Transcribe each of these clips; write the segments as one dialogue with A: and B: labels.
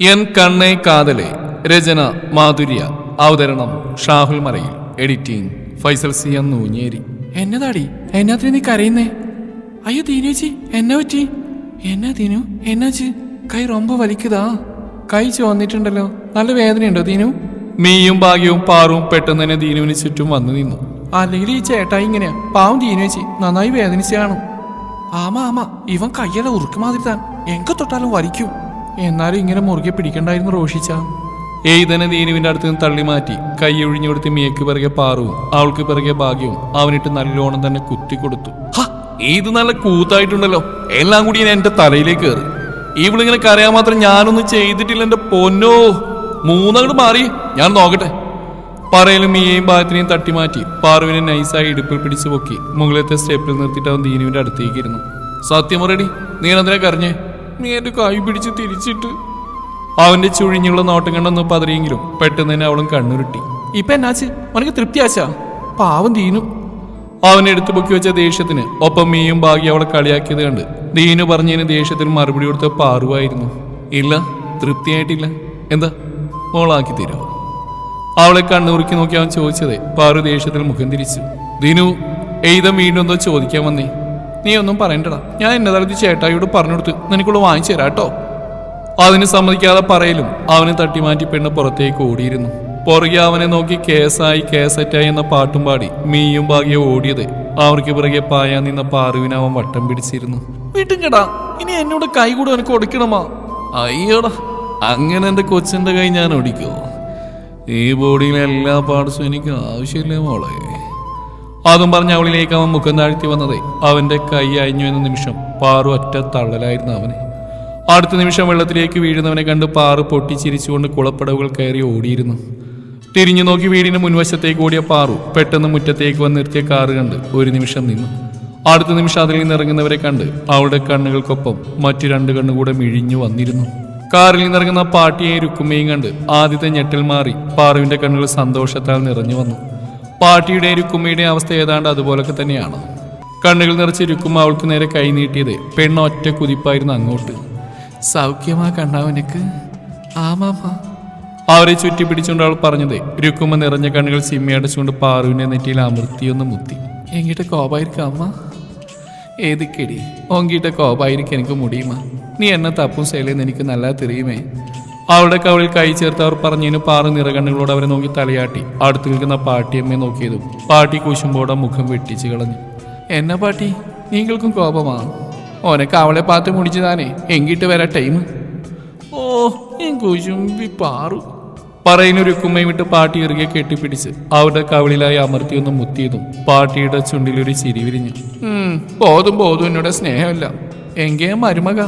A: N കണ്ണേ കാതലെ രചന മാധുര്യ. അവതരണം Shahul Marayil editing Faisal C N Noonjeri. എന്നതാടി? എന്നാത്തിന് നീ കരയുന്നേ? അയ്യോ ദീനേച്ചി എന്നെ പറ്റി? എന്നാ ദീനു എന്നാച്ച് കൈ റൊമ്പ വലിക്കുതാ. കൈ ചുവന്നിട്ടുണ്ടല്ലോ. നല്ല വേദനയുണ്ടോ ദീനു? നീയും ഭാഗ്യവും പാറും പെട്ടെന്ന് തന്നെ ദീനുവിന് ചുറ്റും വന്നു നിന്നു. അല്ലെങ്കിൽ ഈ ചേട്ടായി ഇങ്ങനെയാ. പാവം ദീനുവെച്ചി നന്നായി വേദനിച്ചു കാണും. ആമാ ആമാ ഇവൻ കയ്യല ഉറുക്കുമാതിരി താൻ. എങ്ക തൊട്ടാലും വലിക്കും. എന്നാലും ഇങ്ങനെ മുറുകെ പിടിക്കണ്ടായിരുന്നു റോഷിച്ച. എയ്തനെ ദീനുവിന്റെ അടുത്ത് നിന്ന് തള്ളി മാറ്റി. കൈ ഒഴിഞ്ഞു കൊടുത്ത് മിയക്ക് പിറകെ പാറുവും അവൾക്ക് പിറകെ ഭാഗ്യവും അവനിട്ട് നല്ലോണം തന്നെ കുത്തി കൊടുത്തു. ഏത് നല്ല കൂത്തായിട്ടുണ്ടല്ലോ. എല്ലാം കൂടി ഞാൻ എന്റെ തലയിലേക്ക് കയറി. ഇവളിങ്ങനെ കരയാൻ മാത്രം ഞാനൊന്നും ചെയ്തിട്ടില്ല എന്റെ പൊന്നോ. മൂന്നങ്ങട് മാറി. ഞാൻ നോക്കട്ടെ. പറയലും മീയെയും ഭാഗത്തിനെയും തട്ടിമാറ്റി പാറുവിനെ നൈസായി ഇടുപ്പിൽ പിടിച്ചു പൊക്കി മുകളിലത്തെ സ്റ്റെപ്പിൽ നിർത്തിയിട്ട് അവൻ ദീനുവിന്റെ അടുത്തേക്ക് ഇരുന്നു. സത്യം പറയടി നീ എന്തിനാ കരഞ്ഞേ? നീ എന്റെ കൈ പിടിച്ച് തിരിച്ചിട്ട്. അവന്റെ ചുഴിഞ്ഞുള്ള നോട്ടം കണ്ടൊന്ന് പതറിയെങ്കിലും പെട്ടെന്ന് തന്നെ അവളും കണ്ണുരുട്ടി. ഇപ്പൊ എന്നാച്ച്? അവനക്ക് ആശാ പാവം ദീനു. അവൻ എടുത്തു പൊക്കി വെച്ച ദേഷ്യത്തിന് ഒപ്പം മീയും ഭാഗ്യ അവളെ കളിയാക്കിയത് കണ്ട് ദീനു പറഞ്ഞതിന് ദേഷ്യത്തിന് മറുപടി കൊടുത്ത പാറുവായിരുന്നു. ഇല്ല തൃപ്തിയായിട്ടില്ല. എന്താ? മോളാക്കി തരുമോ അവളെ കണ്ണുറുക്കി നോക്കി അവൻ ചോദിച്ചതേ പാറു ദേഷ്യത്തിൽ മുഖം തിരിച്ചു. ദീനു എയ്തം വീണ്ടും എന്തോ ചോദിക്കാൻ വന്നേ. നീ ഒന്നും പറയണ്ടടാ. ഞാൻ എന്നെ തലത്തി ചേട്ടായിയോട് പറഞ്ഞു കൊടുത്ത് നിനക്കുള്ള വാങ്ങിച്ചു തരാം കേട്ടോ. അതിന് സമ്മതിക്കാതെ പറയലും അവനെ തട്ടിമാറ്റി പെണ്ണ് പുറത്തേക്ക് ഓടിയിരുന്നു. പുറകെ അവനെ നോക്കി കേസായി കേസറ്റായി എന്ന പാട്ടും പാടി മീയും ഭാഗ്യം ഓടിയത്. അവർക്ക് പിറകെ പായാൻ നിന്ന പാറുവിനെ അവൻ വട്ടം പിടിച്ചിരുന്നു. വീട്ടും കേടാ ഇനി എന്നോട് കൈ കൂടെ എനിക്ക് ഒടിക്കണമാ അയ്യോടാ അങ്ങനെ എന്റെ കൊച്ചിന്റെ കൈ ഞാൻ ഒടിക്കോ? ഈ ബോഡിയിലെ എല്ലാ പാർട്സും എനിക്ക് ആവശ്യമില്ല മോളെ. അതും പറഞ്ഞ് അവളിലേക്ക് അവൻ മുഖം താഴ്ത്തി വന്നത് അവന്റെ കൈ അയഞ്ഞു എന്ന നിമിഷം പാറു ഒറ്റ തള്ളലായിരുന്നു അവന്. അടുത്ത നിമിഷം വെള്ളത്തിലേക്ക് വീഴുന്നവനെ കണ്ട് പാറു പൊട്ടിച്ചിരിച്ചുകൊണ്ട് കുളപ്പടവുകൾ കയറി ഓടിയിരുന്നു. തിരിഞ്ഞു നോക്കി വീടിന് മുൻവശത്തേക്ക് ഓടിയ പാറു പെട്ടെന്ന് മുറ്റത്തേക്ക് വന്ന് നിർത്തിയ കാറ് കണ്ട് ഒരു നിമിഷം നിന്നു. അടുത്ത നിമിഷം അതിൽ നിന്ന് ഇറങ്ങുന്നവരെ കണ്ട് അവളുടെ കണ്ണുകൾക്കൊപ്പം മറ്റു രണ്ട് കണ്ണുകൂടെ മിഴിഞ്ഞു വന്നിരുന്നു. കാറിൽ നിന്നിറങ്ങുന്ന പാട്ടിയെയും രുക്കുമ്മയും കണ്ട് ആദ്യത്തെ ഞെട്ടൽ മാറി പാറുവിന്റെ കണ്ണുകൾ സന്തോഷത്താൽ നിറഞ്ഞു വന്നു. പാട്ടിയുടെയും രുക്കുമ്മയുടെ അവസ്ഥ ഏതാണ്ട് അതുപോലൊക്കെ തന്നെയാണ്. കണ്ണുകൾ നിറച്ച് രുക്കുമ്മ അവൾക്ക് നേരെ കൈ നീട്ടിയത് പെണ്ണ് ഒറ്റ കുതിപ്പായിരുന്നു അങ്ങോട്ട്. സൗഖ്യമാ കണ്ണാവനക്ക്. ആമാമാ അവരെ ചുറ്റി പിടിച്ചുകൊണ്ട് അവൾ പറഞ്ഞത് രുക്കുമ്മ നിറഞ്ഞ കണ്ണുകൾ സിമ്മയടച്ചുകൊണ്ട് പാറുവിനെ നെറ്റിയിൽ അമൃത്തിയൊന്ന് മുത്തി. എങ്കിട്ട് കോപായിരിക്കും അമ്മ? ഏതിക്കടി? ഓങ്കിട്ട കോപായിരിക്കും എനിക്ക് മുടിയുമാ നീ എന്നെ തപ്പും ശൈലിയെന്ന് എനിക്ക് നല്ല തെറിയുമേ. അവളുടെ കവളിൽ കൈ ചേർത്ത് അവർ പറഞ്ഞതിന് പാറ നിറകണ്ണുകളോട് അവരെ നോക്കി തലയാട്ടി. അടുത്ത് നിൽക്കുന്ന പാട്ടിയമ്മയെ നോക്കിയതും പാട്ടി കുശുമ്പോടെ മുഖം വെട്ടിച്ച് കളഞ്ഞു. എന്നാ പാട്ടി നിങ്ങൾക്കും കോപമാണ് ഓനക്ക് അവളെ പാത്ത് മുടിച്ചതാനേ എങ്കിട്ട് വരാ ടൈം. ഓ ഞാൻ കുശുമ്പി പാറു. പറയുന്നൊരു കുമ്മയും വിട്ട് പാട്ടി ഇറുകെ കെട്ടിപ്പിടിച്ച് അവരുടെ കവിളിലായി അമർത്തിയൊന്ന് മുത്തിയതും പാട്ടിയുടെ ചുണ്ടിലൊരു ചിരി വിരിഞ്ഞു. ബോധും ബോധം എന്നോട് സ്നേഹമില്ല. എങ്കേ മരുമക?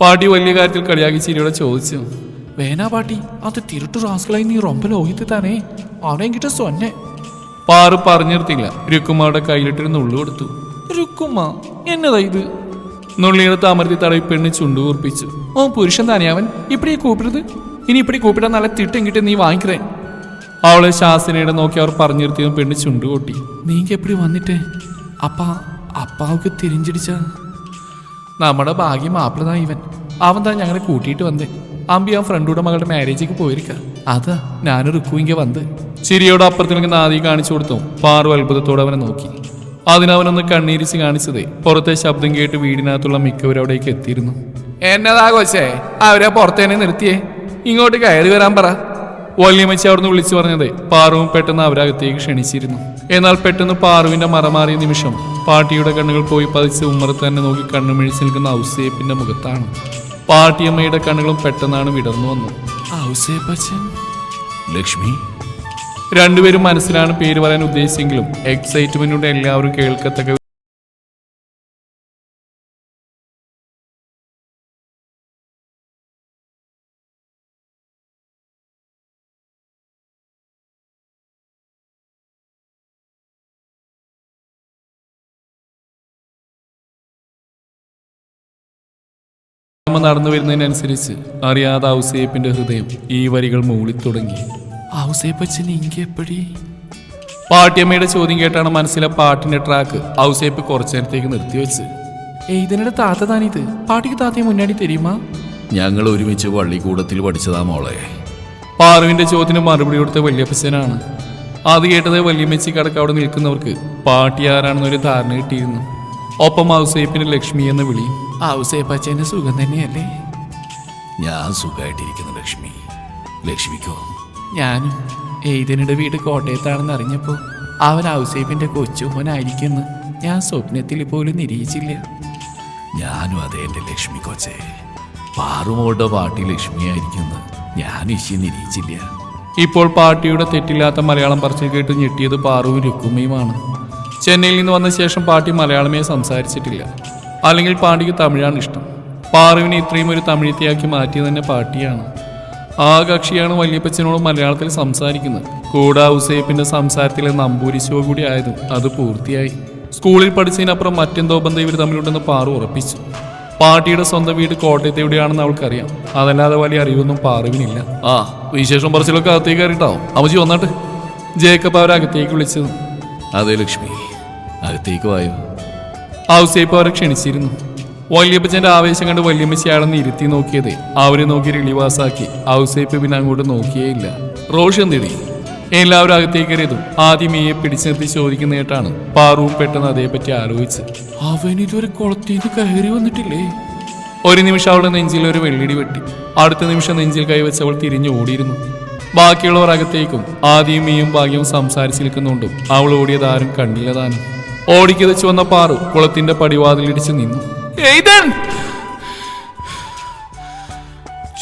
A: പാട്ടി വലിയ കാര്യത്തിൽ കളിയാക്കി ചിരിയോടെ ചോദിച്ചു. വേനാ പാട്ടി അത് തിരുട്ടു റാസ്കളായി നീ റൊമ്പ ലോഹിത്ത് താനേ. അവനെങ്കിട്ട് സ്വന്നെ. പാറു പറഞ്ഞിരുത്തില്ല. രുക്കുമ്മയുടെ കയ്യിലിട്ടൊരു നുള്ളു കൊടുത്തു. രുക്കുമ്മ എന്നതാ ഇത്? നുള്ളിയെടുത്ത് അമർത്തി തടവി പെണ്ണ് ചുണ്ടു കൂർപ്പിച്ചു. ഓ പുരുഷൻ തന്നെ അവൻ. ഇപ്പടി കൂപ്പിടത് ഇനി ഇപ്പടി കൂപ്പിടാൻ നല്ല തിട്ടെങ്കിട്ട് നീ വാങ്ങിക്കേ അവളെ ശാസനയുടെ നോക്കി അവർ പറഞ്ഞിരുത്തിയതും പെണ്ണ് ചുണ്ടു കൊട്ടി നീങ്ക എപ്പടി വന്നിട്ടേ? അപ്പാ അപ്പാവുക്ക് തിരിഞ്ചിടിച്ച നമ്മുടെ ഭാഗ്യം മാപ്പിളതാ ഇവൻ. അവൻ താ ഞങ്ങളെ കൂട്ടിയിട്ട് വന്നേ. അമ്പി ആ ഫ്രണ്ടൂടെ മകളുടെ മാരേജിക്ക് പോയിരിക്ക. അതാ ഞാനൊരു റുക്കുവിങ്ക വന്ന്. ചിരിയോട് അപ്പുറത്ത് ആദി കാണിച്ചു കൊടുത്തു. പാറു അത്ഭുതത്തോടെ അവനെ നോക്കി. അതിനവനൊന്ന് കണ്ണീരിച്ച് കാണിച്ചതേ. പുറത്തെ ശബ്ദം കേട്ട് വീടിനകത്തുള്ള മിക്കവരും അവിടേക്ക് എത്തിയിരുന്നു. എന്നതാ കൊച്ചേ? അവരെ പുറത്തേനെ നിർത്തിയേ. ഇങ്ങോട്ട് കയറി വരാൻ പറ. വല്യമ്മച്ചി അവിടുന്ന് വിളിച്ചു പറഞ്ഞത്. പാറുവും പെട്ടെന്ന് അവരകത്തേക്ക് ക്ഷണിച്ചിരുന്നു. എന്നാൽ പെട്ടെന്ന് പാറുവിന്റെ മറമാറിയ നിമിഷം പാട്ടിയുടെ കണ്ണുകൾ പോയി പതിച്ച് ഉമ്മറത്ത് തന്നെ നോക്കി കണ്ണുമിഴിച്ച് നിൽക്കുന്ന ഔസേപ്പിന്റെ മുഖത്താണ്. പാട്ടിയമ്മയുടെ കണ്ണുകളും പെട്ടെന്നാണ് വിടർന്നു വന്നു
B: ലക്ഷ്മി.
A: രണ്ടുപേരും മനസ്സിലാണ് പേര് പറയാൻ ഉദ്ദേശിച്ചെങ്കിലും എക്സൈറ്റ്മെന്റിലൂടെ എല്ലാവരും കേൾക്കത്തക്ക അമ്മ നടന്നു വരുന്നതിനനുസരിച്ച് അറിയാതെ ഔസേപ്പിന്റെ ഹൃദയം ഈ വരികൾ മൂളിത്തുടങ്ങി. ഔസേപ്പച്ചൻ ഇങ്കെപ്പടി പാട്ടിയമ്മയുടെ ചോദ്യം കേട്ടാണ് മനസ്സിലെ പാട്ടിന്റെ ട്രാക്ക് ഔസേപ്പ് കുറച്ചു നേരത്തേക്ക് നിർത്തിവെച്ച്. ഏതിനിടെ താത്ത താനിത് പാട്ടിക്ക് താത്തയെ മുന്നാടി തരുമാ?
B: ഞങ്ങൾ ഒരുമിച്ച് പള്ളിക്കൂടത്തിൽ പഠിച്ചതാ മോളെ.
A: പാറുവിന്റെ ചോദ്യത്തിന് മറുപടി കൊടുത്ത വല്യപ്പച്ചനാണ്. അത് കേട്ടത് വല്യമ്മച്ചി കടക്ക് അവിടെ നിൽക്കുന്നവർക്ക് പാട്ടി ആരാണെന്നൊരു ധാരണ കിട്ടിയിരുന്നു. ഒപ്പം ഔസേപ്പിന്റെ ലക്ഷ്മി എന്ന് വിളി. ഔസേപ്പച്ചന്റെ സുഖം തന്നെയല്ലേ?
B: ഞാൻ സുഖമായിട്ടിരിക്കുന്നു ലക്ഷ്മി. ലക്ഷ്മിക്കോ?
A: ഞാനും എയ്തനുടെ വീട് കോട്ടയത്താണെന്ന് അറിഞ്ഞപ്പോൾ അവൻ ഔസേപ്പിന്റെ കൊച്ചുമോനായിരിക്കുമെന്ന് ഞാൻ സ്വപ്നത്തിൽ പോലും നിരീക്ഷിച്ചില്ല
B: ഞാനും അതേ എന്റെ ലക്ഷ്മി കൊച്ചേ. പാറുമോളുടെ പാട്ടി ലക്ഷ്മിയായിരിക്കുന്നു. ഞാൻ ഇശി നിരീച്ചില്ല.
A: ഇപ്പോൾ പാട്ടിയുടെ തെറ്റില്ലാത്ത മലയാളം പറച്ചിൽ കേട്ട് ഞെട്ടിയത് പാറുവും രുക്കുമ്മയുമാണ്. ചെന്നൈയിൽ നിന്ന് വന്ന ശേഷം പാട്ടി മലയാളമേ സംസാരിച്ചിട്ടില്ല. അല്ലെങ്കിൽ പാണ്ടിക്ക് തമിഴാണ് ഇഷ്ടം. പാറുവിനെ ഇത്രയും ഒരു തമിഴത്തിയാക്കി മാറ്റിയത് തന്നെ പാട്ടിയാണ്. ആ കക്ഷിയാണ് വല്യപ്പച്ചനോട് മലയാളത്തിൽ സംസാരിക്കുന്നത്. കൂടാ ഉസൈപ്പിന്റെ സംസാരത്തിലെ നമ്പൂരി ഷോ കൂടി ആയതും അത് പൂർത്തിയായി. സ്കൂളിൽ പഠിച്ചതിനപ്പുറം മറ്റെന്തോ ബന്ധം ഇവർ തമ്മിലുണ്ടെന്ന് പാറു ഉറപ്പിച്ചു. പാട്ടിയുടെ സ്വന്തം വീട് കോട്ടയത്ത് എവിടെയാണെന്ന് അവൾക്കറിയാം. അതല്ലാതെ വലിയ അറിവൊന്നും പാറുവിനില്ല. ആ വിശേഷം പറച്ചിലൊക്കെ അകത്തേക്ക് കയറിയിട്ടാവും അമ്മച്ചി വന്നാട്ട്. ജേക്കബ് അവരെ അകത്തേക്ക് വിളിച്ചത്.
B: അതെ ലക്ഷ്മി. അകത്തേക്ക് വായോ?
A: ഔസേപ്പ് അവരെ ക്ഷണിച്ചിരുന്നു. വല്യപ്പച്ചന്റെ ആവേശം കണ്ട് വല്യമ്മച്ചി അയാളെന്ന് ഇരുത്തി നോക്കിയത് അവരെ നോക്കി റിളിവാസാക്കി ഔസേപ്പ് പിന്നെ അങ്ങോട്ട് നോക്കിയേയില്ല. റോഷൻ എന്തിടി? എല്ലാവരും അകത്തേക്ക് കയറിയതും ആദ്യം മീയെ പിടിച്ചു നിർത്തി ചോദിക്കുന്ന കേട്ടാണ് പാറുവും പെട്ടെന്ന് അതേപ്പറ്റി ആലോചിച്ച്. ഇതുവരെ കുളത്തേന്ന് കയറി വന്നിട്ടില്ലേ? ഒരു നിമിഷം അവളുടെ നെഞ്ചിൽ ഒരു വെള്ളിടി വെട്ടി. അടുത്ത നിമിഷം നെഞ്ചിൽ കൈവച്ച് അവൾ തിരിഞ്ഞു ഓടിയിരുന്നു. ബാക്കിയുള്ളവർ അകത്തേക്കും. ആദ്യം മീയും ഭാഗ്യവും സംസാരിച്ചിരിക്കുന്നുണ്ടും അവൾ ഓടിയത് ആരും കണ്ടില്ല താനും. ഓടിക്കതച്ചു വന്ന പാറു കുളത്തിന്റെ പടിവാതിലിടിച്ച് നിന്നു.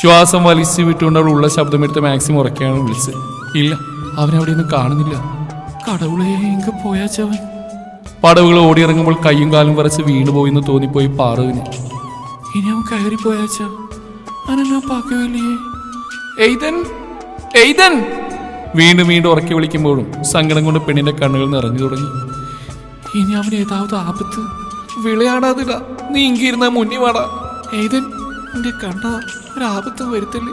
A: ശ്വാസം വലിച്ചു വിട്ടുകൊണ്ട് അവൾ ഉള്ള ശബ്ദമെടുത്ത് മാക്സിമം ഉറക്കെയാണ് വിളിച്ചത്. ഇല്ല അവനവിടെ ഒന്നും കാണുന്നില്ല. കടവുളെ പോയാച്ചവൻ പടവുകൾ ഓടിയിറങ്ങുമ്പോൾ കൈയും കാലും വരച്ച് വീണുപോയി എന്ന് തോന്നിപ്പോയി പാറുവിന്. ഇനി അവൻ കയറി പോയാച്ച? വീണ്ടും വീണ്ടും ഉറക്കി വിളിക്കുമ്പോഴും സങ്കടം കൊണ്ട് പെണ്ണിന്റെ കണ്ണുകൾ നിറഞ്ഞു തുടങ്ങി. ഇനി അവൻ ഏതാവത് ആപത്ത്? വിളയാടാതില്ല. നീ ഇങ്ങിരുന്ന മുന്നി വാടാ. ഏതൻ എന്റെ കണ്ണ ഒരാപത്തും വരുത്തില്ലേ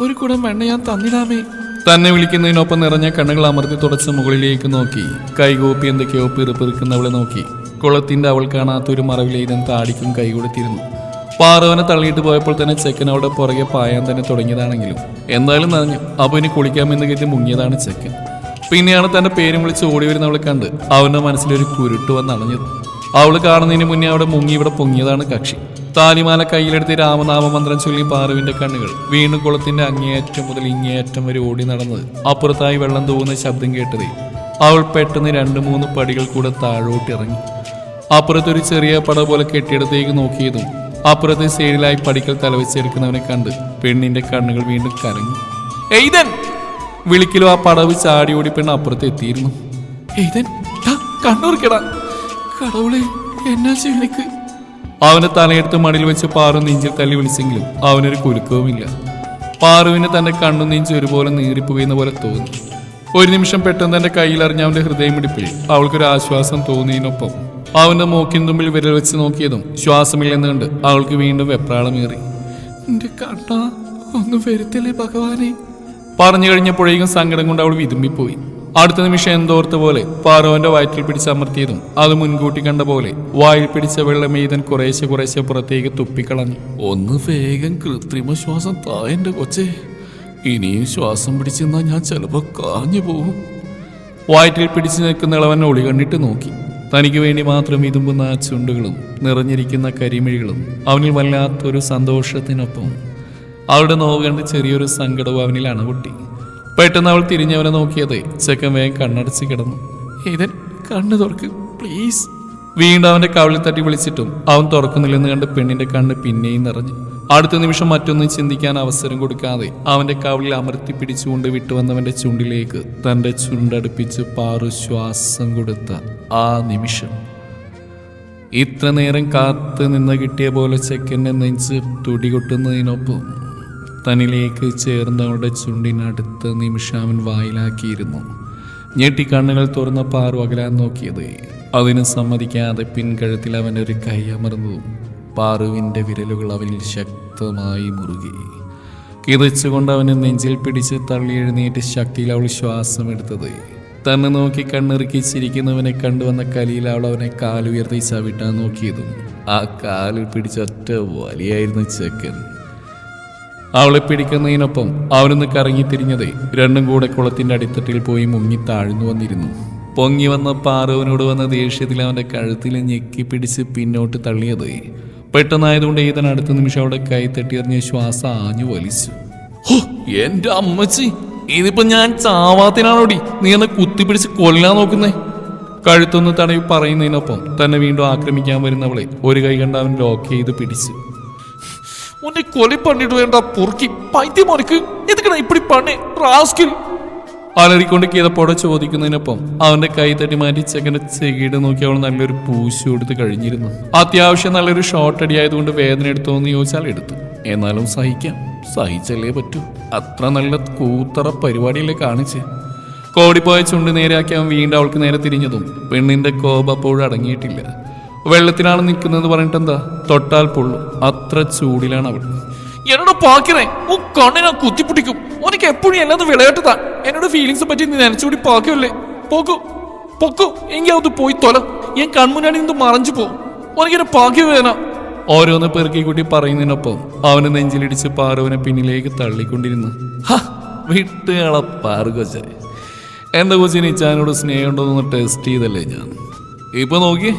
A: ഒരു കുടം വെണ്ണ ഞാൻ തന്നിടാമേ തന്നെ വിളിക്കുന്നതിനൊപ്പം നിറഞ്ഞ കണ്ണുകൾ അമർത്തി തുടച്ച് മുകളിലേക്ക് നോക്കി. കൈകോപ്പി എന്തൊക്കെയോ പിറുപിറുക്കുന്നവളെ നോക്കി. കുളത്തിന്റെ അവൾ കാണാത്ത ഒരു മറവിലേതൻ താടിക്കും കൈ കൊടുത്തിരുന്നു പാറവനെ തള്ളിയിട്ട് പോയപ്പോൾ തന്നെ ചെക്കൻ അവിടെ പുറകെ പായാൻ തന്നെ തുടങ്ങിയതാണെങ്കിലും. എന്തായാലും നനഞ്ഞു. അപ്പൊ ഇനി കുളിക്കാമെന്ന് കരുതി മുങ്ങിയതാണ് ചെക്കൻ. പിന്നെയാണ് തന്റെ പേരും വിളിച്ച് ഓടി വരുന്ന അവളെ കണ്ട്. അവന്റെ മനസ്സിലൊരു കുരുട്ട് വന്ന് അണഞ്ഞത്. അവൾ കാണുന്നതിന് മുന്നേ അവിടെ മുങ്ങി ഇവിടെ പൊങ്ങിയതാണ് കക്ഷി. താലിമാല കയ്യിലെടുത്ത് രാമനാമമന്ത്രം ചൊല്ലി പാറുവിന്റെ കണ്ണുകൾ. വീണ്ടും കുളത്തിന്റെ അങ്ങേയറ്റം മുതൽ ഇങ്ങേയറ്റം വരെ ഓടി നടന്നത്. അപ്പുറത്തായി വെള്ളം തോന്നുന്ന ശബ്ദം കേട്ടതേ. അവൾ പെട്ടെന്ന് രണ്ട് മൂന്ന് പടികൾ കൂടെ താഴോട്ടിറങ്ങി അപ്പുറത്തൊരു ചെറിയ പട പോലെ കെട്ടിടത്തേക്ക് നോക്കിയതും അപ്പുറത്തെ സൈഡിലായി പടിക്കൽ തലവെച്ചെടുക്കുന്നവനെ കണ്ട് പെണ്ണിന്റെ കണ്ണുകൾ വീണ്ടും കരഞ്ഞു. എയ്തൻ! വിളിക്കലോ ആ പടവ് ചാടി ഓടി പെണ്ണ് അപ്പുറത്ത് എത്തിയിരുന്നു. എയ്തൻ അവന്റെ തലയെടുത്ത് മടിയിൽ വെച്ച് പാറു നെഞ്ചിൽ തല്ലി വിളിച്ചെങ്കിലും അവനൊരു കുലുക്കവുമില്ല പാറുവിന് തന്റെ കണ്ണു നെഞ്ച് ഒരുപോലെ നീറിപ്പോകുന്ന പോലെ തോന്നി. ഒരു നിമിഷം പെട്ടെന്ന് തന്റെ കയ്യിലറിഞ്ഞ അവന്റെ ഹൃദയം ഹൃദയമിടിപ്പിൽ അവൾക്കൊരു ആശ്വാസം തോന്നിയതിനൊപ്പം അവന്റെ മൂക്കിൻ തുമ്പിൽ വിരൽ വെച്ച് നോക്കിയതും ശ്വാസമില്ലെന്ന് കണ്ട് അവൾക്ക് വീണ്ടും വെപ്രാളമേറി. എന്റെ വരുത്തില്ലേ ഭഗവാനെ? പറഞ്ഞു കഴിഞ്ഞപ്പോഴേക്കും സങ്കടം കൊണ്ട് അവൾ വിതുമ്പിപ്പോയി. അടുത്ത നിമിഷം എന്തോർത്ത പോലെ പാറോന്റെ വയറ്റിൽ പിടിച്ചമർത്തിയതും അത് മുൻകൂട്ടി കണ്ട പോലെ വായിൽ പിടിച്ച വെള്ളം ഈതൻ കുറേശ്ശെ കുറേശ്ശെ പുറത്തേക്ക് തുപ്പിക്കളഞ്ഞു. ഒന്ന് വേഗം കൃത്രിമ ശ്വാസം തായന്റെ കൊച്ചേ. ഇനിയും ശ്വാസം പിടിച്ചെന്നാ ഞാൻ ചിലപ്പോ കാഞ്ഞു പോകും വയറ്റിൽ പിടിച്ചു നിൽക്കുന്ന ഇളവൻ ഒളി കണ്ടിട്ട് നോക്കി. തനിക്ക് വേണ്ടി മാത്രം ഇതുമ്പുന്ന ആ ചുണ്ടുകളും നിറഞ്ഞിരിക്കുന്ന കരിമിഴികളും അവനിൽ വല്ലാത്തൊരു സന്തോഷത്തിനൊപ്പം അവളുടെ നോവ് കണ്ട് ചെറിയൊരു സങ്കടവും അവനിൽ അണപൊട്ടി. പെട്ടെന്ന് അവൾ തിരിഞ്ഞവനെ നോക്കിയത് ചെക്കൻ വേഗം കണ്ണടച്ച് കിടന്നു. ഏതൻ കണ്ണ് തുറക്ക് പ്ലീസ്. വീണ്ടും അവന്റെ കവിളിൽ തട്ടി വിളിച്ചിട്ടും അവൻ തുറക്കുന്നില്ലെന്ന് കണ്ട് പെണ്ണിന്റെ കണ്ണ് പിന്നെയും നിറഞ്ഞു. അടുത്ത നിമിഷം മറ്റൊന്നും ചിന്തിക്കാൻ അവസരം കൊടുക്കാതെ അവന്റെ കവിളിൽ അമർത്തി പിടിച്ചുകൊണ്ട് വിട്ടുവന്നവന്റെ ചുണ്ടിലേക്ക് തന്റെ ചുണ്ടടുപ്പിച്ച് പാറു ശ്വാസം കൊടുത്ത ആ നിമിഷം. ഇത്ര നേരം കാത്ത് നിന്ന് കിട്ടിയ പോലെ ചെക്കന്റെ നെഞ്ച് തുടികൊട്ടുന്നതിനൊപ്പം തന്നിലേക്ക് ചേർന്നവളുടെ അവളുടെ ചുണ്ടിനടുത്ത് നിമിഷാമൻ വായിലാക്കിയിരുന്നു. ഞെട്ടി കണ്ണുകൾ തുറന്ന പാറു അകലാൻ നോക്കിയത്. അതിന് സമ്മതിക്കാതെ പിൻകഴുത്തിൽ അവൻ ഒരു കൈ അമർന്നു. പാറുവിന്റെ വിരലുകൾ അവനിൽ ശക്തമായി മുറുകി. കിതച്ചുകൊണ്ട് അവനെ നെഞ്ചിൽ പിടിച്ച് തള്ളി എഴുന്നേറ്റ് ശക്തിയിൽ അവൾ ശ്വാസം എടുത്തത്. തന്നെ നോക്കി കണ്ണിറുക്കി ചിരിക്കുന്നവനെ കണ്ടുവന്ന കലിയിൽ അവൾ അവനെ കാലുയർത്തി ചവിട്ടാൻ നോക്കിയതും ആ കാലിൽ പിടിച്ചൊറ്റ വലിയായിരുന്നു ചെക്കൻ. അവളെ പിടിക്കുന്നതിനൊപ്പം അവനൊന്ന് കറങ്ങിത്തിരിഞ്ഞതേ രണ്ടും കൂടെ കുളത്തിന്റെ അടിത്തട്ടിൽ പോയി മുങ്ങി താഴ്ന്നു വന്നിരുന്നു. പൊങ്ങി വന്ന പാറവനോട് വന്ന ദേഷ്യത്തിൽ അവന്റെ കഴുത്തിൽ ഞെക്കി പിടിച്ച് പിന്നോട്ട് തള്ളിയത്. പെട്ടെന്നായതുകൊണ്ട് ഈതൻ അടുത്ത നിമിഷം അവിടെ കൈ തട്ടിയെറിഞ്ഞ ശ്വാസം ആഞ്ഞു വലിച്ചു. എന്റെ അമ്മച്ചി ഇതിപ്പോ ഞാൻ ചാവാത്തിനാണോടി നീ എന്നെ കുത്തിപ്പിടിച്ച് കൊല്ലാൻ നോക്കുന്നേ? കഴുത്തൊന്ന് തടവി പറയുന്നതിനൊപ്പം തന്നെ വീണ്ടും ആക്രമിക്കാൻ വരുന്നവളെ ഒരു കൈ കണ്ട് അവൻ ലോക്ക് ചെയ്ത് പിടിച്ചു.
C: உன்னை கொலை பண்ணிட்டு வேண்டா பொறுக்கி பைத்தியமா இருக்கு எதுக்குடா இப்படி பண்ணே ராஸ்கில்
A: അലറിക്കൊണ്ട് കിതപ്പോടെ ചോദിക്കുന്നതിനൊപ്പം അവന്റെ കൈ തട്ടി മാറ്റി ചെക്കൻ്റെ ചെകിട് നോക്കി അവൾ നല്ലൊരു പൂശു കൊടുത്ത് കഴിഞ്ഞിരുന്നു അത്യാവശ്യം നല്ലൊരു ഷോട്ട് അടിയായതുകൊണ്ട് വേദന എടുത്തോ എന്ന് ചോദിച്ചാൽ എടുത്തു എന്നാലും സഹിക്കാം സഹിച്ചല്ലേ പറ്റൂ അത്ര നല്ല കൂത്തറ പരിപാടിയല്ലേ കാണിച്ച് കോടിപ്പോയ ചുണ്ട് നേരെയാക്കി അവൻ വീണ്ടും അവൾക്ക് നേരെ തിരിഞ്ഞതും പെണ്ണിന്റെ കോപം അപ്പോഴും അടങ്ങിയിട്ടില്ല വെള്ളത്തിലാണ് നിൽക്കുന്നത് പറഞ്ഞിട്ട് എന്താ തൊട്ടാൽ പൊള്ളു. അത്ര ചൂടിലാണ് അവൾ.
C: എന്നോട് പാക്കിനെ ഓ കണ്ണിനെ കുത്തിപ്പിടിക്കും. ഓനക്ക് എപ്പോഴും എല്ലാം വിളയട്ടതാ. എന്നോട് ഫീലിങ്സ് പറ്റി നീ നനച്ചുകൂടി പാക്കല്ലേ പോക്കു പൊക്കു. എങ്കിൽ അത് പോയി തൊല. ഞാൻ കൺമുന്നാടി നിന്ന് മറഞ്ഞു പോകും ഓനക്കെന്നെ പാക്കി വേന
A: ഓരോന്ന് പെറുക്കി പെറുക്കിക്കുട്ടി പറയുന്നതിനൊപ്പം അവന് നെഞ്ചിലിടിച്ച് പാറുവിനെ പിന്നിലേക്ക് തള്ളിക്കൊണ്ടിരുന്നു. ഹ വിട്ടുകള പാറുകൊച്ചെ എന്റെ കൊച്ചിന് ഇച്ചാനോട് സ്നേഹമുണ്ടോ എന്ന് ടെസ്റ്റ് ചെയ്തല്ലേ ഞാൻ. ഇപ്പൊ നോക്കി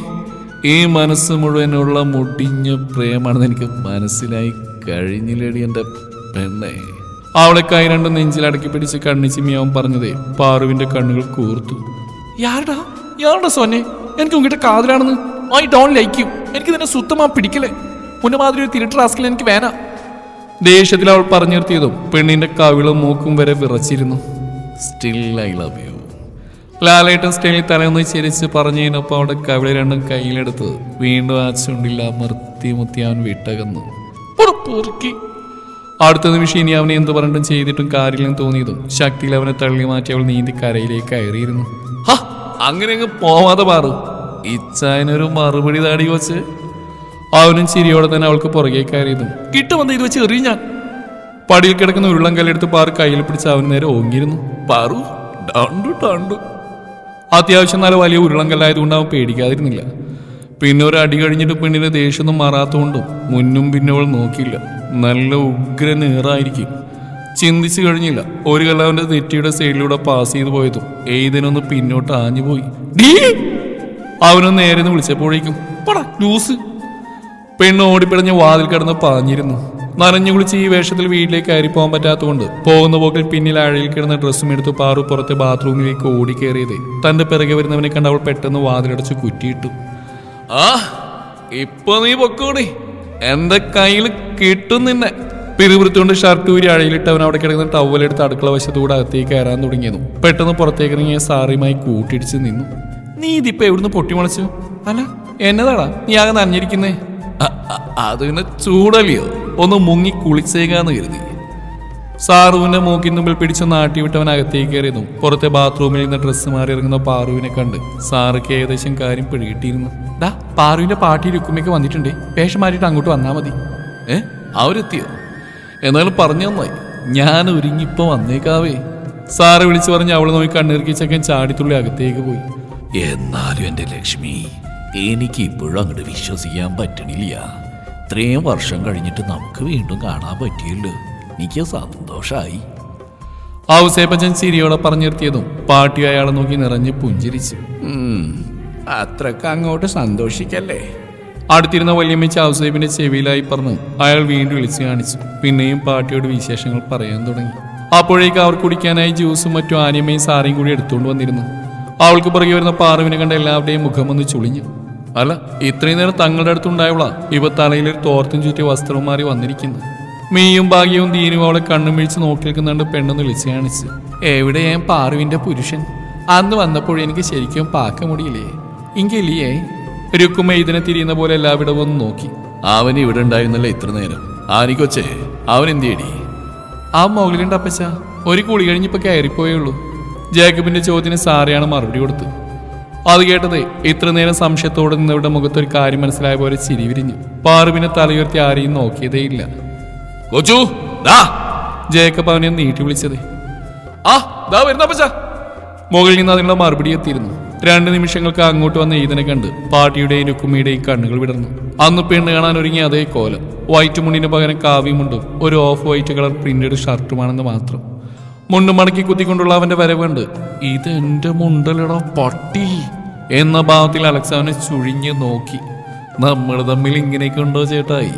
A: ഈ മനസ്സ് മുഴുവനുള്ള മുടിഞ്ഞ പ്രേമാണെന്ന് എനിക്ക് മനസ്സിലായി കഴിഞ്ഞില്ലേടി എന്റെ പെണ്ണെ. അവളെ കൈ രണ്ട് നെഞ്ചിലടക്കി പിടിച്ച് കണ്ണിച്ചിമിയാവും പറഞ്ഞതേ പാറുവിന്റെ കണ്ണുകൾ കൂർത്തു.
C: യാരടാ? യാരടാ സോനെ? എനിക്ക് ഉങ്ങിട്ട് കാതിലാണെന്ന്. I don't like you. എനിക്ക് നിന്നെ സുത്തമാ പിടിക്കലേ. മുന്നേ മാതിരി ഒരു തിരുട്ട് റാസ്കിൽ എനിക്ക് വേന.
A: ദേഷ്യത്തിൽ അവൾ പറഞ്ഞു നിർത്തിയതും പെണ്ണിന്റെ കവിളും മൂക്കും വരെ വിറച്ചിരുന്നു. Still I love you Lalettan സ്റ്റൈലിൽ തലയൊന്ന് ചിരിച്ച് പറഞ്ഞതിനൊപ്പം അവിടെ കവിളി രണ്ടും കയ്യിലെടുത്ത് വീണ്ടും ആ ചുണ്ടില്ല മൃത്തി മുത്തി അവൻ വിട്ടകന്നു. അടുത്ത നിമിഷം ഇനി അവനെ എന്ത് പറഞ്ഞിട്ടും ചെയ്തിട്ടും കാര്യമില്ലെന്ന് തോന്നിയതും ശക്തിയിൽ അവനെ തള്ളി മാറ്റി അവൾ നീന്തി കരയിലേക്ക് കയറിയിരുന്നു. ഹാ അങ്ങനെ അങ്ങ് പോവാതെ പാറു. ഇച്ചായനൊരു മറുപടി താടി വച്ച് അവനും ചിരിയോടെ തന്നെ അവൾക്ക് പുറകെ കയറിയതും
C: കിട്ടു വന്ന് ഇത് വെച്ച് എറിയും ഞാൻ.
A: പടിയിൽ കിടക്കുന്ന ഉരുളം കല്ലെടുത്ത് പാറു കയ്യിൽ പിടിച്ച് അവൻ നേരെ ഓങ്ങിയിരുന്നു. പാറു ഡണ്ടു ഡണ്ടു. അത്യാവശ്യം നല്ല വലിയ ഉരുളം കല്ലായതുകൊണ്ട് അവൻ പേടിക്കാതിരുന്നില്ല. പിന്നെ ഒരു അടി കഴിഞ്ഞിട്ട് പെണ്ണിന് ദേഷ്യമൊന്നും മാറാത്തതുകൊണ്ടും മുന്നും പിന്നെ അവൾ നോക്കിയില്ല. നല്ല ഉഗ്ര നേറായിരിക്കും. ചിന്തിച്ചു കഴിഞ്ഞില്ല. ഒരു കല്ല് അവന്റെ നെറ്റിയുടെ സൈഡിലൂടെ പാസ് ചെയ്തു പോയതും ഏതിനൊന്ന് പിന്നോട്ട് ആഞ്ഞുപോയി ഡീ! അവനൊന്ന് നേരെ വിളിച്ചപ്പോഴേക്കും പട പെണ്ണ് ഓടിപ്പിടഞ്ഞ് വാതിൽ കിടന്ന് പാഞ്ഞിരുന്നു. നനഞ്ഞു കുളിച്ച് ഈ വേഷത്തിൽ വീട്ടിലേക്ക് കയറി പോകാൻ പറ്റാത്തതുകൊണ്ട് പോകുന്ന പോക്കിൽ പിന്നിൽ അഴയിൽ കിടന്ന ഡ്രസ്സും എടുത്ത് പാറു പുറത്തെ ബാത്റൂമിലേക്ക് ഓടി കയറിയത് തന്റെ പിറകെ വരുന്നവനെ കണ്ട് അവൾ പെട്ടെന്ന് വാതിലടച്ച് കുറ്റിയിട്ടു. ആ ഇപ്പൊ നീ പൊക്കോടി. എന്റെ കയ്യിൽ കിട്ടും നിന്നെ. പിറുപിറുത്തുകൊണ്ട് ഷർട്ട് ഊരി അഴയിലിട്ട് അവൻ അവിടെ കിടക്കുന്ന ടവലെടുത്ത് അടുക്കള വശത്തൂടെ അകത്തേക്ക് കയറാൻ തുടങ്ങിയതും പെട്ടെന്ന് പുറത്തേക്ക് ഇറങ്ങിയ സാറിയുമായി കൂട്ടിടിച്ച് നിന്നു. നീ ഇതിപ്പോ എവിടുന്ന് പൊട്ടിമുളച്ചു? അല്ല എന്നതാടാ. നീ ആകെ നനഞ്ഞിരിക്കുന്നേ. അത് പിന്നെ ചൂടല്ലയോ ഒന്ന് മുങ്ങി കുളിച്ചേക്കാന്ന് കരുതി. സാറുവിന്റെ മൂക്കിന് മുമ്പിൽ പിടിച്ച് നാട്ടിവിട്ടവൻ അകത്തേക്ക് കയറിയിരുന്നു പുറത്തെ ബാത്റൂമിൽ നിന്ന് ഡ്രസ്സ് മാറി ഇറങ്ങുന്ന പാറുവിനെ കണ്ട് സാർക്ക് ഏകദേശം കാര്യം പിടികിട്ടിയിരുന്നു. ഡാ പാറുവിന്റെ പാട്ടി രുക്കുമേക്ക് വന്നിട്ടുണ്ടേ. വേഷം മാറ്റിയിട്ട് അങ്ങോട്ട് വന്നാ മതി. ഏ അവരെത്തിയോ എന്നാലും പറഞ്ഞു നന്നായി. ഞാൻ ഒരുങ്ങിപ്പോ വന്നേക്കാവേ. സാറ് വിളിച്ചു പറഞ്ഞ് അവൾ നോക്കി കണ്ണിറുക്കി ചെക്കൻ ചാടിത്തുള്ളി അകത്തേക്ക് പോയി.
B: എന്നാലും എന്റെ ലക്ഷ്മി എനിക്ക് ഇപ്പോഴും അങ്ങോട്ട് വിശ്വസിക്കാൻ പറ്റണില്ല. ഇത്രയും വർഷം കഴിഞ്ഞിട്ട് നമുക്ക് വീണ്ടും കാണാൻ പറ്റിയല്ലോ. എനിക്ക് സന്തോഷമായി
A: ഔസേപ്പച്ചൻ ചിരിയോടെ പറഞ്ഞു നിർത്തിയതും പാട്ടി അയാളെ നോക്കി നിറഞ്ഞ് പുഞ്ചിരിച്ചു. അത്രയ്ക്ക് അങ്ങോട്ട് സന്തോഷിക്കല്ലേ? അടുത്തിരുന്ന വല്യമ്മച്ച് ഔസേപ്പിന്റെ ചെവിയിലായി പറഞ്ഞു അയാൾ വീണ്ടും വിളിച്ചു കാണിച്ചു. പിന്നെയും പാട്ടിയോട് വിശേഷങ്ങൾ പറയാൻ തുടങ്ങി. അപ്പോഴേക്ക് അവർ കുടിക്കാനായി ജ്യൂസും മറ്റു ആനിയമ്മയും സാറിയും കൂടി എടുത്തുകൊണ്ട് വന്നിരുന്നു. അവൾക്ക് പുറകെ വരുന്ന പാറുവിനെ കണ്ട എല്ലാവരുടെയും മുഖം ഒന്ന് ചുളിഞ്ഞു. അല്ല ഇത്രയും നേരം തങ്ങളുടെ അടുത്തുണ്ടായവളാ ഇവ തലയിൽ ഒരു തോർത്തും ചുറ്റിയ വസ്ത്രവും മാറി വന്നിരിക്കുന്നു. മീയും ഭാഗ്യവും ദീനും അവളെ കണ്ണും വീഴ്ച നോക്കി നിൽക്കുന്നുണ്ട് പെണ്ണെന്ന് വിളിച്ചു കാണിച്ച്. എവിടെ ഞാൻ പാറുവിന്റെ പുരുഷൻ? അന്ന് വന്നപ്പോൾ എനിക്ക് ശരിക്കും പാക്ക മുടിയില്ലേ? ഇങ്കില്ലേ രുക്കുമ്മ ഇതിനെ തിരിയുന്ന പോലെ എല്ലാവിടവും ഒന്ന് നോക്കി.
B: അവൻ ഇവിടെ ഉണ്ടായിരുന്നല്ലേ ഇത്ര നേരം? ആനിക്കൊച്ചേ അവൻ എന്തിയടി
A: ആ മുകളിലുണ്ട് അപ്പച്ച. ഒരു കുളി കഴിഞ്ഞിപ്പോ കയറിപ്പോയേ ഉള്ളൂ. ജേക്കബിന്റെ ചോദ്യത്തിന് സാറിയാണ് മറുപടി കൊടുത്തത് അത് കേട്ടത് ഇത്ര നേരം സംശയത്തോടെ നിന്നവരുടെ മുഖത്ത് ഒരു കാര്യം മനസ്സിലായ പോലെ ചിരി വിരിഞ്ഞു. പാറുവിനെ തലയുയർത്തി ആരെയും നോക്കിയതേയില്ല
B: കൊച്ചു
A: ജേക്കബ് അവനെ നീട്ടി വിളിച്ചത്. ആ ദാ വരുന്ന മുകളിൽ നിന്ന് അതിനുള്ള മറുപടി എത്തിയിരുന്നു. രണ്ട് നിമിഷങ്ങൾക്ക് അങ്ങോട്ട് വന്ന ഈതനെ കണ്ട് പാട്ടിയുടെയും രുക്കുമ്മയുടെയും കണ്ണുകൾ വിടർന്നു. അന്ന് പെണ്ണ് കാണാൻ ഒരുങ്ങിയ അതേ കോലം. വൈറ്റ് മുണ്ടിന് പകരം കാവ്യമുണ്ടും ഒരു ഓഫ് വൈറ്റ് കളർ പ്രിന്റഡ് ഷർട്ടുമാണെന്ന് മാത്രം. മുണ്ട് മടക്കി കുത്തിക്കൊണ്ടുള്ള അവന്റെ വരവുണ്ട് കണ്ട് ഇതെന്റെ മുണ്ടലടോ പട്ടി. എന്ന ഭാവത്തിൽ അലക്സ് അവനെ ചുഴിഞ്ഞ് നോക്കി. നമ്മൾ തമ്മിൽ ഇങ്ങനെയൊക്കെ ഉണ്ടോ ചേട്ടായി?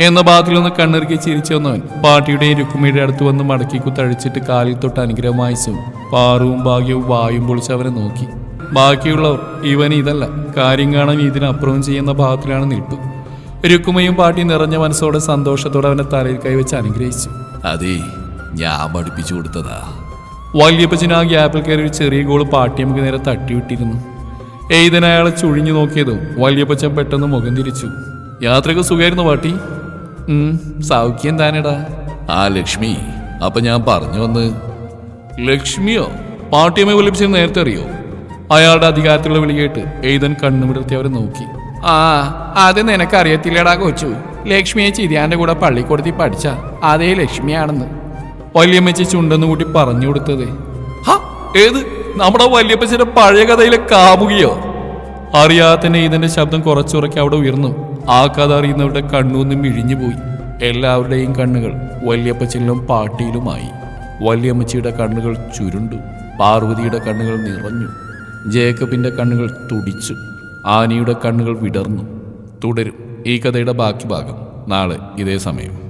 A: എന്ന ഭാഗത്തിൽ ഒന്ന് കണ്ണിറുക്കി ചിരിച്ചു വന്നവൻ പാട്ടിയുടെ രുക്കുമിയുടെ അടുത്ത് വന്ന് മടക്കി കുത്തഴിച്ചിട്ട് കാലിൽ തൊട്ട് അനുഗ്രഹം വായിച്ചു പാറുവും ഭാഗ്യവും വായും പൊളിച്ച് അവനെ നോക്കി. ബാക്കിയുള്ളവർ ഇവൻ ഇതല്ല കാര്യം കാണാൻ ഇതിനപ്പുറവും ചെയ്യുന്ന ഭാഗത്തിലാണ് നിൽപ്പ്. രുക്കുമയും പാട്ടി നിറഞ്ഞ മനസ്സോടെ സന്തോഷത്തോടെ അവനെ തലയിൽ കൈവച്ച് അനുഗ്രഹിച്ചു.
B: അതേ ഞാൻ പഠിപ്പിച്ചു കൊടുത്തതാ.
A: വല്യപ്പച്ചൻ ആ ഗ്യാപ്പിൽ കയറി ഒരു ചെറിയ ഗോൾ പാട്ടിയമ്മക്ക് നേരെ തട്ടിവിട്ടിരുന്നു. എയ്തൻ അയാളെ ചുഴിഞ്ഞു നോക്കിയതും വല്യപ്പച്ചൻ പെട്ടെന്ന് മുഖം തിരിച്ചു. യാത്രയ്ക്ക് സുഖമായിരുന്നു പാട്ടി? ഉം, സൗഖ്യം താനടാ.
B: ആ ലക്ഷ്മി അപ്പൊ ഞാൻ പറഞ്ഞു വന്ന്.
A: ലക്ഷ്മിയോ? പാട്ടിയമ്മ വല്യപ്പച്ചൻ നേരത്തെ അറിയോ? അയാളുടെ അധികാരത്തിലുള്ള വിളി കേട്ട് എയ്തൻ കണ്ണുമിടർത്തി അവരെ നോക്കി. ആ അത് നിനക്കറിയത്തില്ലടാ കൊച്ചു. ലക്ഷ്മിയെ ചിരിയാന്റെ കൂടെ പള്ളിക്കൂടത്തി പഠിച്ച. അതേ ലക്ഷ്മിയാണെന്ന്. വല്യമ്മച്ചി ചുണ്ടെന്ന് കൂട്ടി പറഞ്ഞു കൊടുത്തത്. ഹാ ഏത്? നമ്മുടെ വല്യപ്പച്ചന്റെ പഴയ കഥയിലെ കാമുകിയോ? അറിയാത്തന്നെ ഇതിന്റെ ശബ്ദം കുറച്ചുറക്കി അവിടെ ഉയർന്നു. ആ കഥ അറിയുന്നവരുടെ കണ്ണൂന്നും ഇഴിഞ്ഞു പോയി എല്ലാവരുടെയും കണ്ണുകൾ വല്യപ്പച്ചനിലും പാട്ടിയിലുമായി. വല്യമ്മച്ചിയുടെ കണ്ണുകൾ ചുരുണ്ടു. പാർവതിയുടെ കണ്ണുകൾ നിറഞ്ഞു. ജേക്കബിന്റെ കണ്ണുകൾ തുടിച്ചു. ആനിയുടെ കണ്ണുകൾ വിടർന്നു. തുടരും ഈ കഥയുടെ ബാക്കി ഭാഗം നാളെ ഇതേ സമയം.